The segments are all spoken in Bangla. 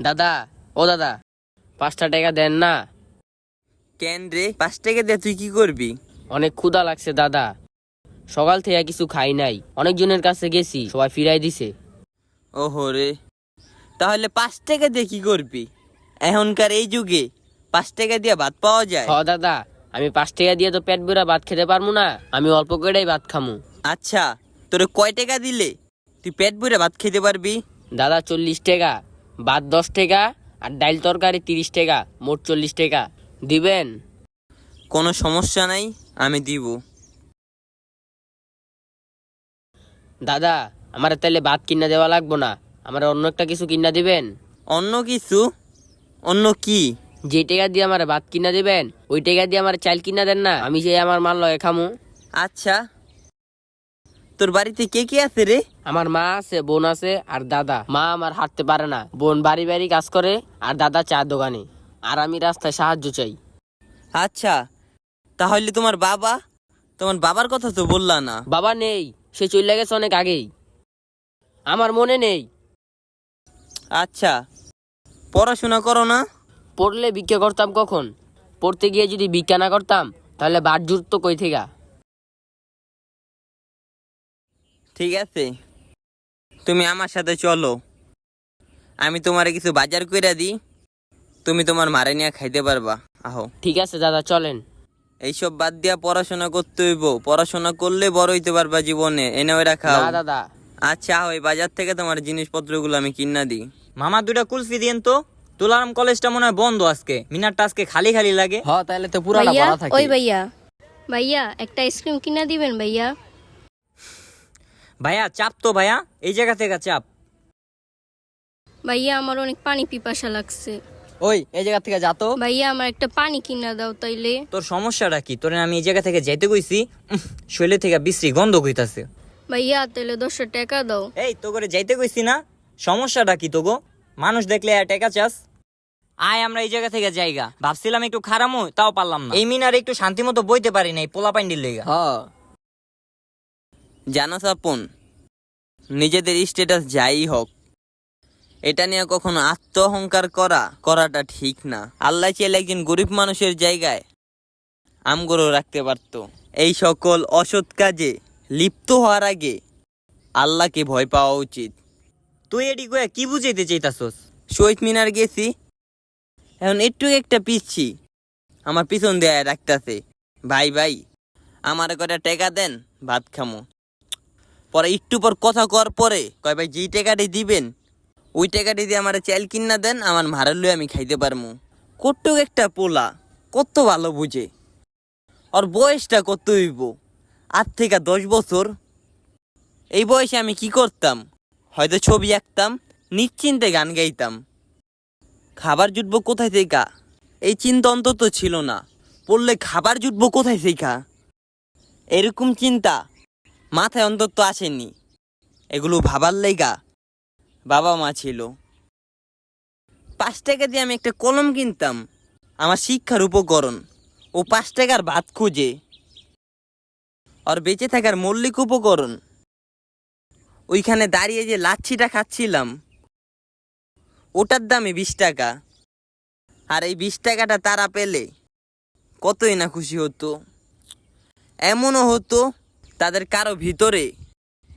দাদা ও দাদা পাঁচটা টাকা দেন না। কেন রে? পাঁচ টাকা দিয়ে তুই কি করবি? অনেক ক্ষুধা লাগছে দাদা। সকাল থেকে কিছু খাই নাই। অনেকজনের কাছে গেছি সবাই ফিরাই দিছে। ওহো রে। তাহলে পাঁচ টাকা দিয়ে কি করবি? এখনকার এই যুগে পাঁচ টাকা দিয়ে ভাত পাওয়া যায়। হ দাদা আমি পাঁচ টাকা দিয়ে তো পেট ভরা ভাত খেতে পারব না আমি অল্প করেই ভাত খামু। আচ্ছা তোরে কয় টাকা দিলে? তুই পেট ভরে ভাত খেতে পারবি? দাদা চল্লিশ টাকা। ভাত দশ টাকা আর ডাইল তরকারি তিরিশ টাকা মোট চল্লিশ টাকা। দিবেন? কোনো সমস্যা নাই আমি দিব। দাদা আমার তাহলে ভাত কিনা দেওয়া লাগবো না। আমার অন্য একটা কিছু কিনা দিবেন? অন্য কিছু? অন্য কি? যে টাকা দিয়ে আমার ভাত কিনা দিবেন ওই টাকা দিয়ে আমার চাল কিনা দেন না আমি যে আমার মাল লয়ে খামু। আচ্ছা। তোর বাড়িতে কে কে আছে রে? আমার মা আছে বোন আছে আর দাদা। মা আমার হাঁটতে পারে না। বোন বাড়ি বাড়ি কাজ করে আর দাদা চা দোকানে। আর আমি রাস্তায় সাহায্য চাই। আচ্ছা তাহলে তোমার বাবা? তোমার বাবার কথা তো বললা না। বাবা নেই সে চলে গেছে অনেক আগেই। আমার মনে নেই। আচ্ছা পড়াশোনা করো না? পড়লে ভিক্ষা করতাম কখন? পড়তে গিয়ে যদি ভিক্ষা না করতাম তাহলে বাট জুড়তো কই থেকে? ঠিক আছে। তুমি আমার সাথে চলো। আমি তোমারে কিছু বাজার কইরা দিই। তুমি তোমার মারে নিয়ে খাইতে পারবা। আহো। ঠিক আছে দাদা চলেন। এইসব বাদ দিয়া পড়াশোনা করতে হইব। পড়াশোনা করলে বড় হইতে পারবা জীবনে। এনে ওইটা খাও। না দাদা। আচ্ছা ওই বাজার থেকে তোমার জিনিসপত্রগুলো আমি কিনা দিই। মামা দুটা কুলফি দিন তো। তুলারাম কলেজটা মনে হয় বন্ধ আজকে। মিনারটা আজকে খালি খালি লাগে। হ তাহলে তো পুরাটা ভাইয়া ভরা থাকে। ওই ভাইয়া। ভাইয়া একটা আইসক্রিম কিনা দিবেন ভাইয়া? ভাইয়া চাপ তো ভাইয়া। এই জায়গা থেকে চাপ। ভাইয়া আমার অনেক পানি পিপাসা লাগছে। ওই এই জায়গা থেকে যা তো। ভাইয়া আমার একটা পানি কিনা দাও তাইলে। তোর সমস্যাটা কি? তোরে আমি এই জায়গা থেকে যাইতে কইছি শৈলে থেকে বিশ্রী গন্ধ কইতাছে। ভাইয়া তাহলে দশটা টাকা দাও। এই তো করে যাইতে কইছি না। সমস্যাটা কি তোগো? মানুষ দেখলে আর টেকা চাস? আয় আমরা এই জায়গা থেকে জায়গা ভাবছিলাম একটু খারামো তাও পারলাম না। এই মিনারে একটু শান্তি মতো বইতে পারি নাই পোলা পাইন্ডির লেগা। হ। জানো সাপন নিজেদের স্ট্যাটাস যাই হোক এটা নিয়ে কখনো আত্মহংকার করা করাটা ঠিক না। আল্লাহ চাইলে একজন গরিব মানুষের জায়গায় আমগরও রাখতে পারত। এই সকল অসৎ কাজে লিপ্ত হওয়ার আগে আল্লাহকে ভয় পাওয়া উচিত। তুই এটি গোয়া কি বুঝাইতে চাইতাছস? শহীদ মিনার গেছি এখন একটু একটা পিচ্ছি আমার পিছন দিয়ে রাখতেছে। ভাই ভাই আমার কটা টেকা দেন ভাত খামো। পরে একটু পর কথা কর পরে। কয়, ভাই, যেই টাকাটি দিবেন, ওই টাকাটি দিয়ে আমার চাল কিনা দেন, আমার মারার লই আমি খাইতে পারমু। কটুক একটা পোলা, কত ভালো বুঝে। ওর বয়সটা কত হইব? আট থেকে দশ বছর। এই বয়সে আমি কি করতাম? হয়তো ছবি আঁকতাম, নিশ্চিন্তে গান গাইতাম। খাবার জুটবো কোথায় থেকে? এই চিন্তা অন্তত ছিল না। পড়লে খাবার জুটবো কোথায় থেকে? এরকম চিন্তা। মাথায় অন্তত আসেনি। এগুলো ভাবার লেগা বাবা মা ছিল। পাঁচ টাকা দিয়ে আমি একটা কলম কিনতাম। আমার শিক্ষার উপকরণ। ও পাঁচ টাকার ভাত খুঁজে। আর বেঁচে থাকার মৌলিক উপকরণ। ওইখানে দাঁড়িয়ে যে লাচ্ছিটা খাচ্ছিলাম। ওটার দামে বিশ টাকা। আর এই বিশ টাকাটা তারা পেলে কতই না খুশি হতো। এমনও হতো তাদের কারও ভিতরে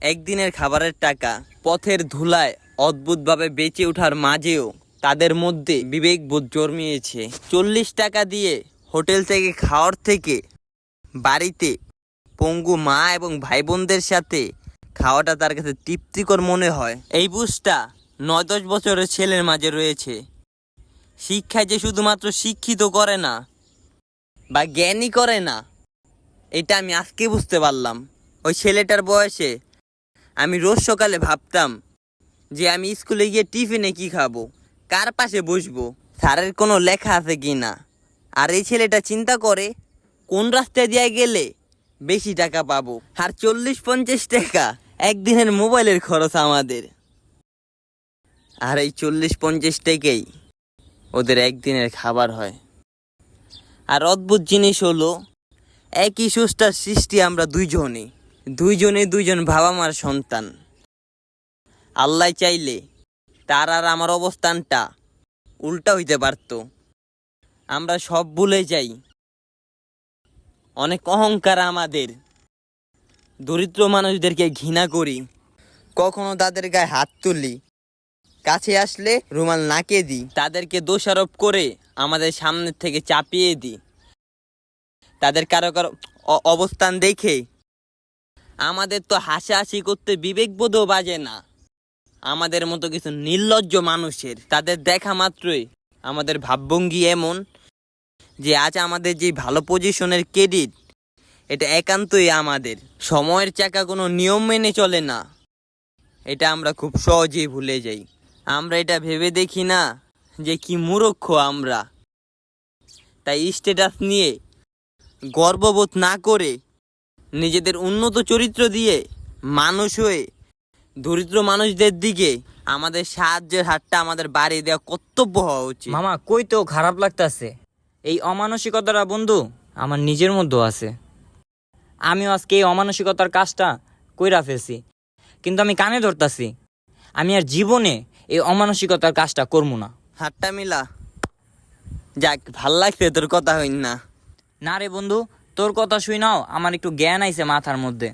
একদিনের খাবারের টাকা পথের ধুলায় অদ্ভুতভাবে বেঁচে ওঠার মাঝেও তাদের মধ্যে বিবেকবোধ জন্মিয়েছে। চল্লিশ টাকা দিয়ে হোটেল থেকে খাওয়ার থেকে বাড়িতে পঙ্গু মা এবং ভাই বোনদের সাথে খাওয়াটা তার কাছে তৃপ্তিকর মনে হয়। এই বুঝটা নয় দশ বছরের ছেলের মাঝে রয়েছে। শিক্ষায় যে শুধুমাত্র শিক্ষিত করে না বা জ্ঞানী করে না, এটা আমি আজকে বুঝতে পারলাম। ওই ছেলেটার বয়সে আমি রোজ সকালে ভাবতাম যে আমি স্কুলে গিয়ে টিফিনে কি খাব, কার পাশে বসবো, স্যারের কোনো লেখা আছে কি না? আর এই ছেলেটা চিন্তা করে কোন রাস্তায় দিয়ে গেলে বেশি টাকা পাবো? আর চল্লিশ পঞ্চাশ টাকা একদিনের মোবাইলের খরচ আমাদের। আর এই চল্লিশ পঞ্চাশ টাকাই ওদের একদিনের খাবার হয়। আর অদ্ভুত জিনিস হলো, একই সুষ্ঠার সৃষ্টি আমরা দুইজনে দুইজনে দুইজন বাবা মার সন্তান। আল্লাহ চাইলে তার আর আমার অবস্থানটা উল্টা হইতে পারত। আমরা সব ভুলে যাই। অনেক অহংকার আমাদের। দরিদ্র মানুষদেরকে ঘৃণা করি। কখনো তাদের গায়ে হাত তুলি। কাছে আসলে রুমাল নাকে দিই। তাদেরকে দোষারোপ করে আমাদের সামনে থেকে চাপিয়ে দিই। তাদের কারও কারও অবস্থান দেখে আমাদের তো হাসাহাসি করতে বিবেকবোধও বাজে না। আমাদের মতো কিছু নির্লজ্জ মানুষের, তাদের দেখা মাত্রই আমাদের ভাবভঙ্গি এমন যে আজ আমাদের যে ভালো পজিশনের ক্রেডিট এটা একান্তই আমাদের। সময়ের চাকা কোনো নিয়ম মেনে চলে না। এটা আমরা খুব সহজেই ভুলে যাই। আমরা এটা ভেবে দেখি না যে কি মূর্খ আমরা। তাই স্ট্যাটাস নিয়ে গর্ববোধ না করে নিজেদের উন্নত চরিত্র দিয়ে মানুষ হয়ে দরিদ্র মানুষদের দিকে আমাদের সাহায্যের হাতটা আমাদের বাড়িয়ে দেওয়া কর্তব্য হওয়া উচিত। মামা কই তো খারাপ লাগতাছে। এই অমানসিকতাটা বন্ধু আমার নিজের মধ্যেও আছে। আমিও আজকে এই অমানসিকতার কাজটা কইরা ফেলছি। কিন্তু আমি কানে ধরতাছি আমি আর জীবনে এই অমানসিকতার কাজটা করব না। হাতটা মিলা যাক ভালো লাগছে তোর কথা হইন না। না রে বন্ধু তোর কথা শুই নাও, আমার একটু জ্ঞান আইছে মাথার মধ্যে।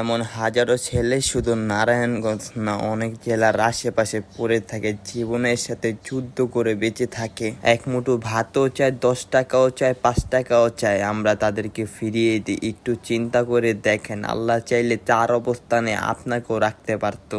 এমন হাজারো ছেলে শুধু নারায়ণগঞ্জ না, অনেক জেলার আশেপাশে পড়ে থাকে, জীবনের সাথে যুদ্ধ করে বেঁচে থাকে। এক মুঠো ভাতও চায়, দশ টাকাও চায়, পাঁচ টাকাও চায়। আমরা তাদেরকে ফিরিয়ে দিই, একটু চিন্তা করে দেখেন, আল্লাহ চাইলে তার অবস্থানে আপনাকেও রাখতে পারতো।